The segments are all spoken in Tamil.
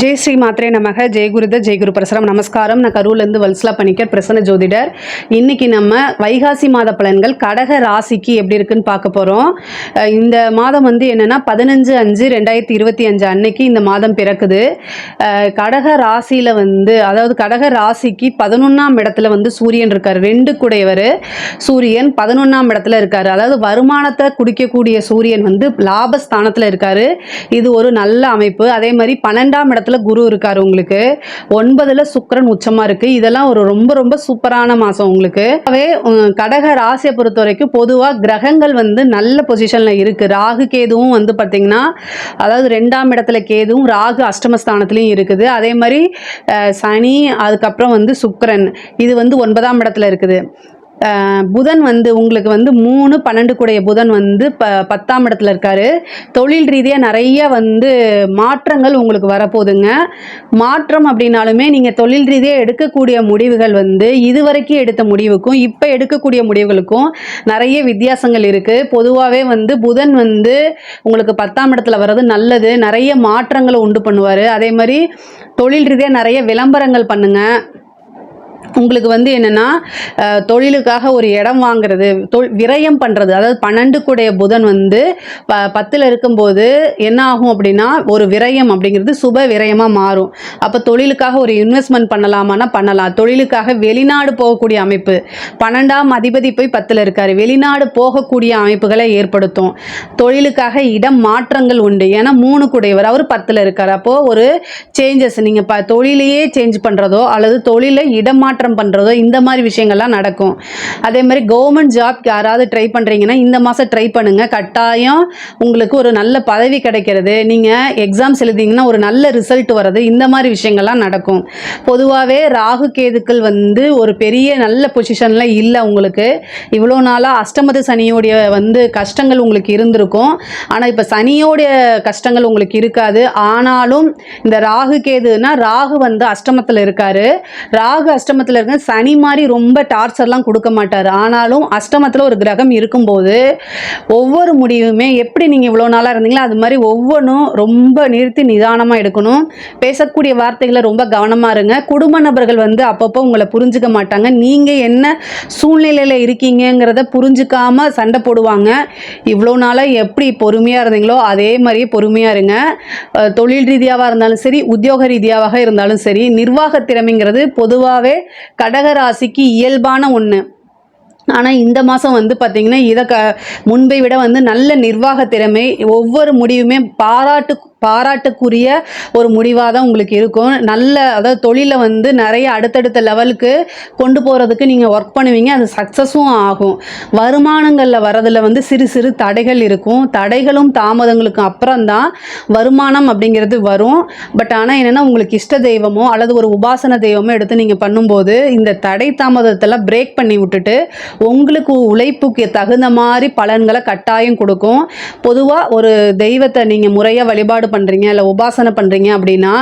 ஜெய் ஸ்ரீ மாத்ரே நமக. ஜெயகுருத ஜெயகுரு பிரசரம். நமஸ்காரம். நான் கரூர்லேருந்து வல்சலா பணிக்கர் பிரசன்ன ஜோதிடர். இன்னைக்கு நம்ம வைகாசி மாத பலன்கள் கடக ராசிக்கு எப்படி இருக்குன்னு பார்க்க போகிறோம் இந்த மாதம் வந்து என்னென்னா பதினஞ்சு அஞ்சு ரெண்டாயிரத்தி இருபத்தி அஞ்சு அன்னைக்கு இந்த மாதம் பிறக்குது. கடக ராசியில் வந்து அதாவது கடக ராசிக்கு பதினொன்றாம் இடத்துல வந்து சூரியன் இருக்கார். ரெண்டு குடையவர். சூரியன் பதினொன்றாம் இடத்துல இருக்கார். அதாவது வருமானத்தை குடிக்கக்கூடிய சூரியன் வந்து லாபஸ்தானத்தில் இருக்கார். இது ஒரு நல்ல அமைப்பு. அதே மாதிரி பன்னெண்டாம் இடத்துல குரு இருக்கார் உங்களுக்கு. ஒன்பதுல சுக்கரன் உச்சமா இருக்கு. இதெல்லாம் ஒரு ரொம்ப ரொம்ப சூப்பரான மாசம் உங்களுக்கு. அவே கடக ராசியை பொறுத்த வரைக்கும் பொதுவாக கிரகங்கள் வந்து நல்ல பொசிஷன்ல இருக்கு. ராகு கேதுவும் வந்து பாத்தீங்கன்னா அதாவது ரெண்டாம் இடத்துல கேதுவும் ராகு அஷ்டமஸ்தானத்துலையும் இருக்குது. அதே மாதிரி சனி அதுக்கப்புறம் வந்து சுக்கரன். இது வந்து ஒன்பதாம் இடத்துல இருக்குது. புதன் வந்து உங்களுக்கு வந்து மூணு பன்னெண்டு கூடைய புதன் வந்து ப பத்தாம் இடத்துல இருக்காரு. தொழில் ரீதியாக நிறைய வந்து மாற்றங்கள் உங்களுக்கு வரப்போகுதுங்க. மாற்றம் அப்படின்னாலுமே நீங்கள் தொழில் ரீதியாக எடுக்கக்கூடிய முடிவுகள் வந்து இதுவரைக்கும் எடுத்த முடிவுக்கும் இப்போ எடுக்கக்கூடிய முடிவுகளுக்கும் நிறைய வித்தியாசங்கள் இருக்குது பொதுவாகவே வந்து புதன் வந்து உங்களுக்கு பத்தாம் இடத்துல வர்றது நல்லது. நிறைய மாற்றங்களை உண்டு பண்ணுவார். அதே மாதிரி தொழில் ரீதியாக நிறைய விளம்பரங்கள் பண்ணுங்கள் உங்களுக்கு வந்து என்னென்னா தொழிலுக்காக ஒரு இடம் வாங்குறது தொல் விரயம் பண்ணுறது அதாவது பன்னெண்டு புதன் வந்து ப பத்தில் இருக்கும்போது என்ன ஆகும் அப்படின்னா ஒரு விரயம் அப்படிங்கிறது சுப விரயமாக மாறும். அப்போ தொழிலுக்காக ஒரு இன்வெஸ்ட்மெண்ட் பண்ணலாமான்னா பண்ணலாம். தொழிலுக்காக வெளிநாடு போகக்கூடிய அமைப்பு. பன்னெண்டாம் அதிபதி போய் பத்தில் இருக்கார். வெளிநாடு போகக்கூடிய அமைப்புகளை ஏற்படுத்தும். தொழிலுக்காக இடம் மாற்றங்கள் உண்டு. ஏன்னா மூணு கூடையவர் அவர் பத்தில் இருக்கார். அப்போது ஒரு சேஞ்சஸ் நீங்கள் ப தொழிலையே சேஞ்ச் பண்ணுறதோ அல்லது தொழிலை இடமாற்றம் பண்ணுறதோ இந்த மாதிரி விஷயங்கள்லாம் நடக்கும். அதே மாதிரி கவர்மெண்ட் ஜாப் யாராவது ட்ரை பண்ணுறீங்கன்னா இந்த மாதம் ட்ரை பண்ணுங்கள் கட்டாயம் உங்களுக்கு ஒரு நல்ல பதவி கிடைக்கிறது. நீங்கள் எக்ஸாம்ஸ் எழுதிங்கன்னா ஒரு நல்ல ரிசல்ட் வர்றது. இந்த மாதிரி விஷயங்கள்லாம் நடக்கும். பொதுவாகவே ராகு கேதுக்கள் வந்து ஒரு பெரிய நல்ல பொசிஷனில் இல்லை உங்களுக்கு. இவ்வளோ நாளாக அஷ்டமது சனியோடைய வந்து கஷ்டங்கள் உங்களுக்கு இருந்திருக்கும். ஆனால் இப்போ சனியோடைய கஷ்டங்கள் உங்களுக்கு இருக்காது. ஆனாலும் இந்த ராகு கேதுன்னா ராகு வந்து அஷ்டமத்தில் இருக்காரு. ராகு அஷ்டம அஷ்டமத்தில் இருக்க சனி மாதிரி ரொம்ப டார்ச்சர்லாம் கொடுக்க மாட்டார். ஆனாலும் அஷ்டமத்தில் ஒரு கிரகம் இருக்கும்போது ஒவ்வொரு முடிவுமே எப்படி நீங்கள் இவ்வளோ நாளாக இருந்தீங்களோ அது மாதிரி ஒவ்வொன்றும் ரொம்ப நிறுத்தி நிதானமாக எடுக்கணும். பேசக்கூடிய வார்த்தைகளை ரொம்ப கவனமாக இருங்க. குடும்ப நபர்கள் வந்து அப்பப்போ உங்களை புரிஞ்சுக்க மாட்டாங்க. நீங்கள் என்ன சூழ்நிலையில் இருக்கீங்கங்கிறத புரிஞ்சுக்காமல் சண்டை போடுவாங்க. இவ்வளோ நாளாக எப்படி பொறுமையாக இருந்தீங்களோ அதே மாதிரியே பொறுமையாக இருங்க. தொழில் ரீதியாவாக இருந்தாலும் சரி உத்தியோக ரீதியாக இருந்தாலும் சரி நிர்வாக திறமைங்கிறது பொதுவாகவே கடகராசிக்கு இயல்பான ஒன்று ஆனால் இந்த மாதம் வந்து பார்த்திங்கன்னா இதை க முன்பை விட வந்து நல்ல நிர்வாக திறமை ஒவ்வொரு முடிவுமே பாராட்டு பாராட்டுக்குரிய ஒரு முடிவாக தான் உங்களுக்கு இருக்கும். நல்ல அதாவது தொழிலை வந்து நிறைய அடுத்தடுத்த லெவலுக்கு கொண்டு போகிறதுக்கு நீங்கள் ஒர்க் பண்ணுவீங்க அது சக்ஸஸும் ஆகும். வருமானங்களில் வரதில் வந்து சிறு சிறு தடைகள் இருக்கும். தடைகளும் தாமதங்களுக்கும் அப்புறம் தான் வருமானம் அப்படிங்கிறது வரும். பட் ஆனால் என்னென்னா உங்களுக்கு இஷ்ட தெய்வமோ அல்லது ஒரு உபாசன தெய்வமோ எடுத்து நீங்கள் பண்ணும்போது இந்த தடை தாமதத்தெல்லாம் பிரேக் பண்ணி விட்டுட்டு உங்களுக்கு உழைப்புக்கு தகுந்த மாதிரி பலன்களை கட்டாயம் கொடுக்கும். பொதுவாக ஒரு தெய்வத்தை நீங்கள் முறையாக வழிபாடு பண்ணுறீங்க இல்லை உபாசனை பண்ணுறீங்க அப்படின்னா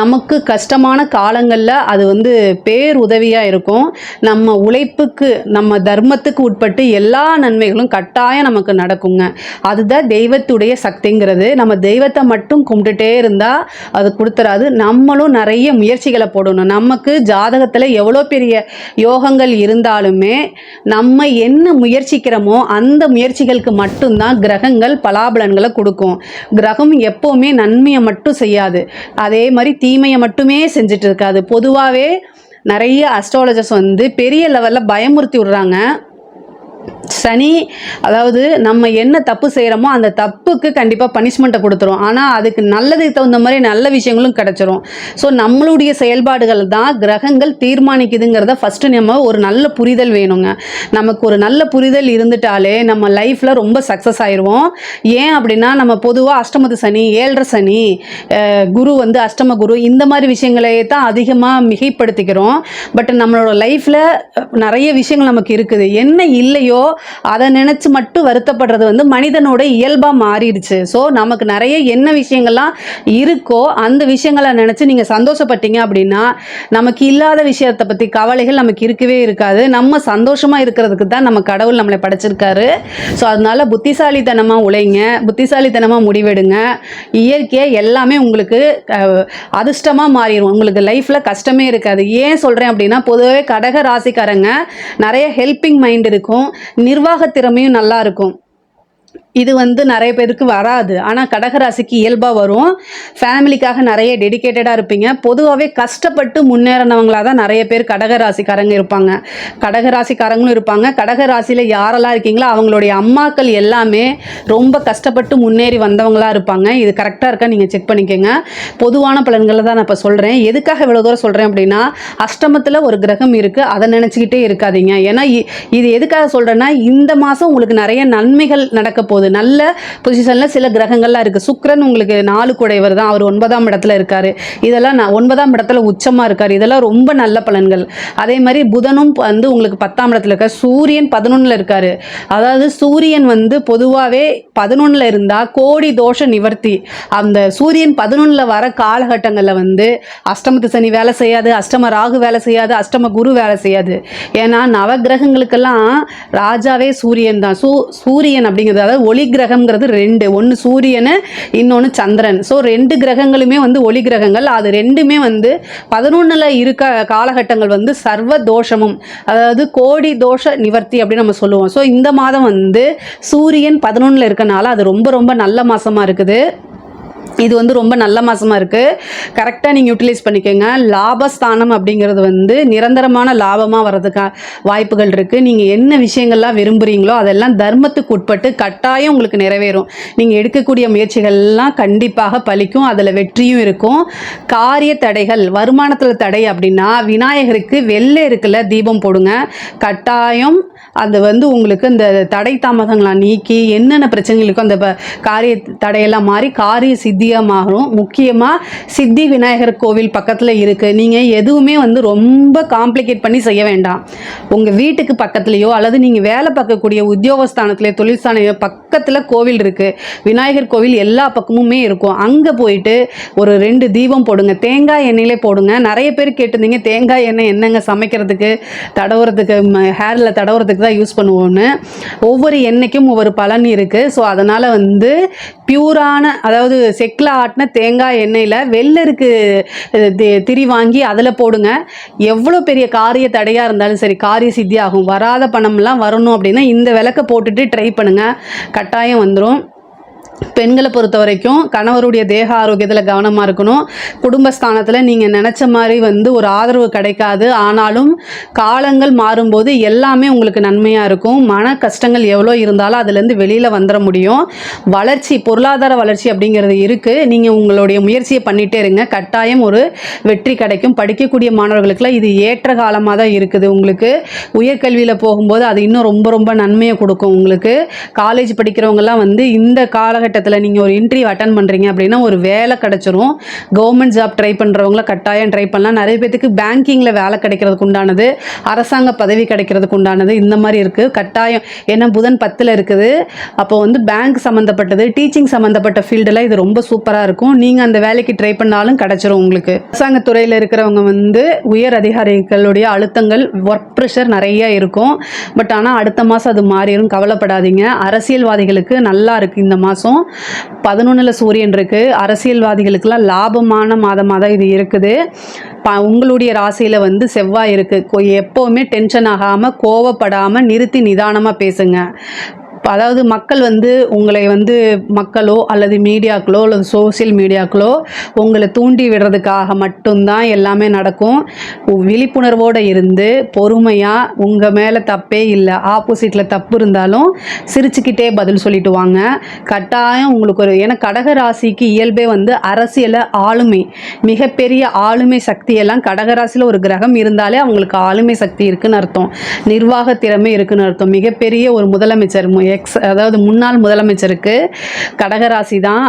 நமக்கு கஷ்டமான காலங்களில் அது வந்து பேர் உதவியாக இருக்கும். நம்ம உழைப்புக்கு நம்ம தர்மத்துக்கு உட்பட்டு எல்லா நன்மைகளும் கட்டாயம் நமக்கு நடக்குங்க. அதுதான் தெய்வத்துடைய சக்திங்கிறது. நம்ம தெய்வத்தை மட்டும் கும்பிட்டுட்டே இருந்தால் அது கொடுத்துறாது. நம்மளும் நிறைய முயற்சிகளை போடணும். நமக்கு ஜாதகத்தில் எவ்வளோ பெரிய யோகங்கள் இருந்தாலுமே நம்ம என்ன முயற்சிக்கிறோமோ அந்த முயற்சிகளுக்கு மட்டும்தான் கிரகங்கள் பலாபலன்களை கொடுக்கும். கிரகம் எப்போவுமே நன்மையை மட்டும் செய்யாது. அதே மாதிரி தீமையை மட்டுமே செஞ்சுட்டு இருக்காது. பொதுவாகவே நிறைய அஸ்ட்ராலஜர்ஸ் வந்து பெரிய லெவலில் பயமுறுத்தி விடுறாங்க. சனி அதாவது நம்ம என்ன தப்பு செய்கிறோமோ அந்த தப்புக்கு கண்டிப்பாக பனிஷ்மெண்ட்டை கொடுத்துரும். ஆனால் அதுக்கு நல்லதுக்கு தகுந்த மாதிரி நல்ல விஷயங்களும் கிடச்சிரும். ஸோ நம்மளுடைய செயல்பாடுகள் தான் கிரகங்கள் தீர்மானிக்குதுங்கிறத ஃபஸ்ட்டு நம்ம ஒரு நல்ல புரிதல் வேணுங்க. நமக்கு ஒரு நல்ல புரிதல் இருந்துட்டாலே நம்ம லைஃப்பில் ரொம்ப சக்ஸஸ் ஆயிடுவோம் ஏன் அப்படின்னா நம்ம பொதுவாக அஷ்டமத்து சனி ஏழரை சனி குரு வந்து அஷ்டம குரு இந்த மாதிரி விஷயங்களையே தான் அதிகமாக மிகைப்படுத்திக்கிறோம். பட் நம்மளோட லைஃப்பில் நிறைய விஷயங்கள் நமக்கு இருக்குது. என்ன இல்லையோ அதை நினச்சி மட்டும் வருத்தப்படுறது வந்து மனிதனோட இயல்பாக மாறிடுச்சு. ஸோ நமக்கு நிறைய என்ன விஷயங்கள்லாம் இருக்கோ அந்த விஷயங்களை நினச்சி நீங்கள் சந்தோஷப்பட்டீங்க அப்படின்னா நமக்கு இல்லாத விஷயத்தை பற்றி கவலைகள் நமக்கு இருக்கவே இருக்காது. நம்ம சந்தோஷமாக இருக்கிறதுக்கு தான் நம்ம கடவுள் நம்மளை படைச்சிருக்காரு. ஸோ அதனால புத்திசாலித்தனமாக உழைங்க புத்திசாலித்தனமாக முடிவெடுங்க. இயற்கையாக எல்லாமே உங்களுக்கு அதிர்ஷ்டமாக மாறிடும் உங்களுக்கு லைஃப்பில் கஷ்டமே இருக்காது. ஏன் சொல்கிறேன் அப்படின்னா பொதுவாகவே கடக ராசிக்காரங்க நிறைய ஹெல்பிங் மைண்ட் இருக்கும். நிர்வாக திறமையும் நல்லா இருக்கும். இது வந்து நிறைய பேருக்கு வராது. ஆனால் கடகராசிக்கு இயல்பாக வரும். ஃபேமிலிக்காக நிறைய டெடிகேட்டடாக இருப்பீங்க. பொதுவாகவே கஷ்டப்பட்டு முன்னேறினவங்களாக தான் நிறைய பேர் கடகராசிக்காரங்க இருப்பாங்க. கடகராசிக்காரங்களும் இருப்பாங்க. கடகராசியில் யாரெல்லாம் இருக்கீங்களோ அவங்களுடைய அம்மாக்கள் எல்லாமே ரொம்ப கஷ்டப்பட்டு முன்னேறி வந்தவங்களா இருப்பாங்க. இது கரெக்டாக இருக்கா? நீங்கள் செக் பண்ணிக்கோங்க. பொதுவான பலன்களை தான் நான் இப்போ சொல்கிறேன் எதுக்காக இவ்வளோ தூரம் சொல்கிறேன் அப்படின்னா அஷ்டமத்தில் ஒரு கிரகம் இருக்குது அதை நினச்சிக்கிட்டே இருக்காதீங்க. ஏன்னா இ- இது எதுக்காக சொல்கிறேன்னா இந்த மாதம் உங்களுக்கு நிறைய நன்மைகள் நடக்க போகுது. நல்ல பொசிஷனில் சில கிரகங்கள்லாம் இருக்குது சுக்ரன் உங்களுக்கு நாலு குடைவர் தான். அவர் ஒன்பதாம் இடத்துல இருக்கார். இதெல்லாம் நான் ஒன்பதாம் இடத்துல உச்சமாக இருக்கார். இதெல்லாம் ரொம்ப நல்ல பலன்கள். அதே மாதிரி புதனும் வந்து உங்களுக்கு பத்தாம் இடத்துல இருக்கார். சூரியன் பதினொன்றில் இருக்கார். அதாவது சூரியன் வந்து பொதுவாகவே பதினொன்றில் இருந்தால் கோடி தோஷ நிவர்த்தி. அந்த சூரியன் பதினொன்றில் வர காலகட்டங்களில் வந்து அஷ்டமத்து சனி வேலை செய்யாது அஷ்டம ராகு வேலை செய்யாது அஷ்டம குரு வேலை செய்யாது. ஏன்னா நவகிரகங்களுக்கெல்லாம் ராஜாவே சூரியன் தான். சூ சூரியன் அப்படிங்கிறது அதாவது ஒளி கிரகங்கிறது ரெண்டு. ஒன்று சூரியனு இன்னொன்று சந்திரன். ஸோ ரெண்டு கிரகங்களுமே வந்து ஒளி கிரகங்கள் அது ரெண்டுமே வந்து பதினொன்றில் இருக்க காலகட்டங்கள் வந்து சர்வ தோஷமும் அதாவது கோடி தோஷ நிவர்த்தி அப்படின்னு நம்ம சொல்லுவோம். ஸோ இந்த மாதம் வந்து சூரியன் பதினொன்றில் இருக்கனால அது ரொம்ப ரொம்ப நல்ல மாதமாக இருக்குது. இது வந்து ரொம்ப நல்ல மாதமாக இருக்குது கரெக்டாக நீங்கள் யூட்டிலைஸ் பண்ணிக்கோங்க. லாபஸ்தானம் அப்படிங்கிறது வந்து நிரந்தரமான லாபமாக வர்றதுக்கா வாய்ப்புகள் இருக்குது நீங்கள் என்ன விஷயங்கள்லாம் விரும்புகிறீங்களோ அதெல்லாம் தர்மத்துக்கு உட்பட்டு கட்டாயம் உங்களுக்கு நிறைவேறும். நீங்கள் எடுக்கக்கூடிய முயற்சிகள்லாம் கண்டிப்பாக பலிக்கும். அதில் வெற்றியும் இருக்கும். காரிய தடைகள் வருமானத்தில் தடை அப்படின்னா விநாயகருக்கு வெள்ளை இருக்குல்ல தீபம் போடுங்க. கட்டாயம் அது வந்து உங்களுக்கு இந்த தடை தாமதங்களை நீக்கி என்னென்ன பிரச்சனைகளுக்கும் அந்த காரிய தடையெல்லாம் மாறி காரிய சித்தி சித்தியாக மாறும் முக்கியமாக சித்தி விநாயகர் கோவில் பக்கத்தில் இருக்குது நீங்கள் எதுவுமே வந்து ரொம்ப காம்ப்ளிகேட் பண்ணி செய்ய வேண்டாம். உங்கள் வீட்டுக்கு பக்கத்துலேயோ அல்லது நீங்கள் வேலை பார்க்கக்கூடிய உத்தியோகஸ்தானத்துலேயோ தொழில் பக்கத்தில் கோவில் இருக்குது விநாயகர் கோவில் எல்லா பக்கமுமே இருக்கும். அங்கே போயிட்டு ஒரு ரெண்டு தீபம் போடுங்க. தேங்காய் எண்ணெயிலே போடுங்க. நிறைய பேர் கேட்டிருந்தீங்க தேங்காய் எண்ணெய் என்னங்க சமைக்கிறதுக்கு? தடவுறதுக்கு ஹேரில் தடவுறதுக்கு தான் யூஸ் பண்ணுவோன்னு ஒவ்வொரு எண்ணெய்க்கும் ஒவ்வொரு பலன் இருக்குது ஸோ அதனால் வந்து பியூரான அதாவது செக் நெக்கில் ஆட்டின தேங்காய் எண்ணெயில் வெள்ளருக்கு தி- திரி வாங்கி அதில் போடுங்க. எவ்வளோ பெரிய காரிய தடையாக இருந்தாலும் சரி காரிய சித்தி ஆகும் வராத பணம்லாம் வரணும் அப்படின்னா இந்த விளக்கை போட்டுட்டு ட்ரை பண்ணுங்கள் கட்டாயம் வந்துடும் பெண்களை பொறுத்த வரைக்கும் கணவருடைய தேக ஆரோக்கியத்தில் கவனமாக இருக்கணும். குடும்பஸ்தானத்தில் நீங்கள் நினச்ச மாதிரி வந்து ஒரு ஆதரவு கிடைக்காது. ஆனாலும் காலங்கள் மாறும்போது எல்லாமே உங்களுக்கு நன்மையாக இருக்கும். மன கஷ்டங்கள் எவ்வளோ இருந்தாலும் அதுலேருந்து வெளியில் வந்துட முடியும். வளர்ச்சி பொருளாதார வளர்ச்சி அப்படிங்கிறது இருக்குது நீங்கள் உங்களுடைய முயற்சியை பண்ணிகிட்டே இருங்க. கட்டாயம் ஒரு வெற்றி கிடைக்கும். படிக்கக்கூடிய மாணவர்களுக்குலாம் இது ஏற்ற காலமாக தான் இருக்குது. உங்களுக்கு உயர்கல்வியில் போகும்போது அது இன்னும் ரொம்ப ரொம்ப நன்மையை கொடுக்கும் உங்களுக்கு. காலேஜ் படிக்கிறவங்கெல்லாம் வந்து இந்த காலகட்டத்தில் நீங்கள் ஒரு இன்டர்வியூ அட்டன் பண்ணுறீங்க அப்படின்னா ஒரு வேலை கிடச்சிரும். கவர்மெண்ட் ஜாப் ட்ரை பண்ணுறவங்கள கட்டாயம் ட்ரை பண்ணலாம். நிறைய பேத்துக்கு பேங்கிங்கில் வேலை கிடைக்கிறதுக்கு உண்டானது அரசாங்க பதவி கிடைக்கிறதுக்கு உண்டானது இந்த மாதிரி இருக்குது கட்டாயம். ஏன்னா புதன் பத்தில் இருக்குது. அப்போ வந்து பேங்க் சம்மந்தப்பட்டது டீச்சிங் சம்மந்தப்பட்ட ஃபீல்டெல்லாம் இது ரொம்ப சூப்பராக இருக்கும். நீங்கள் அந்த வேலைக்கு ட்ரை பண்ணாலும் கிடச்சிரும் உங்களுக்கு. அரசாங்க துறையில் இருக்கிறவங்க வந்து உயர் அதிகாரிகளுடைய அழுத்தங்கள் ஒர்க் ப்ரெஷர் நிறைய இருக்கும். பட் ஆனால் அடுத்த மாதம் அது மாறிடும் கவலைப்படாதீங்க. அரசியல்வாதிகளுக்கு நல்லா இருக்குது இந்த மாதம் பதினொன்றில் சூரியன் இருக்குது அரசியல்வாதிகளுக்கெல்லாம் லாபமான மாதமாக தான் இது இருக்குது. ப உங்களுடைய ராசியில் வந்து செவ்வாய் இருக்குது எப்போவுமே டென்ஷன் ஆகாமல் கோவப்படாமல் நிறுத்தி நிதானமாக பேசுங்க. அதாவது மக்கள் வந்து உங்களை வந்து மக்களோ அல்லது மீடியாக்களோ அல்லது சோஷியல் மீடியாக்களோ உங்களை தூண்டி விடுறதுக்காக மட்டும்தான் எல்லாமே நடக்கும். விழிப்புணர்வோடு இருந்து பொறுமையாக உங்கள் மேலே தப்பே இல்லை ஆப்போசிட்டில் தப்பு இருந்தாலும் சிரிச்சுக்கிட்டே பதில் சொல்லிட்டு வாங்க. கட்டாயம் உங்களுக்கு ஒரு ஏன்னா கடக ராசிக்கு இயல்பே வந்து அரசியலை ஆளுமை மிகப்பெரிய ஆளுமை சக்தியெல்லாம் கடகராசியில் ஒரு கிரகம் இருந்தாலே அவங்களுக்கு ஆளுமை சக்தி இருக்குன்னு அர்த்தம். நிர்வாக திறமை இருக்குன்னு அர்த்தம். மிகப்பெரிய ஒரு முதலமைச்சர் எக்ஸ் அதாவது முன்னாள் முதலமைச்சருக்கு கடகராசி தான்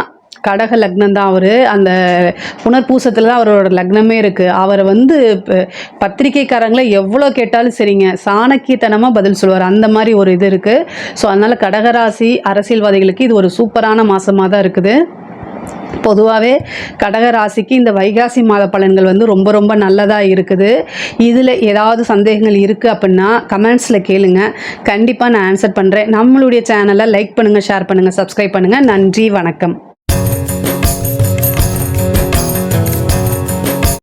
கடக லக்னம் தான் அவர். அந்த புனர்பூசத்தில் தான் அவரோட லக்னமே இருக்குது அவரை வந்து ப- பத்திரிக்கைக்காரங்களை எவ்வளோ கேட்டாலும் சரிங்க. சாணக்கியத்தனமாக பதில் சொல்லுவார். அந்த மாதிரி ஒரு இது இருக்குது ஸோ அதனால் கடகராசி அரசியல்வாதிகளுக்கு இது ஒரு சூப்பரான மாதமாக தான் இருக்குது. பொதுவாகவே கடகராசிக்கு இந்த வைகாசி மாத பலன்கள் வந்து ரொம்ப ரொம்ப நல்லதாக இருக்குது. இதில் ஏதாவது சந்தேகங்கள் இருக்குது அப்படின்னா கமெண்ட்ஸில் கேளுங்க. கண்டிப்பாக நான் ஆன்சர் பண்ணுறேன் நம்மளுடைய சேனலை லைக் பண்ணுங்கள் ஷேர் பண்ணுங்கள் சப்ஸ்கிரைப் பண்ணுங்கள் நன்றி வணக்கம்.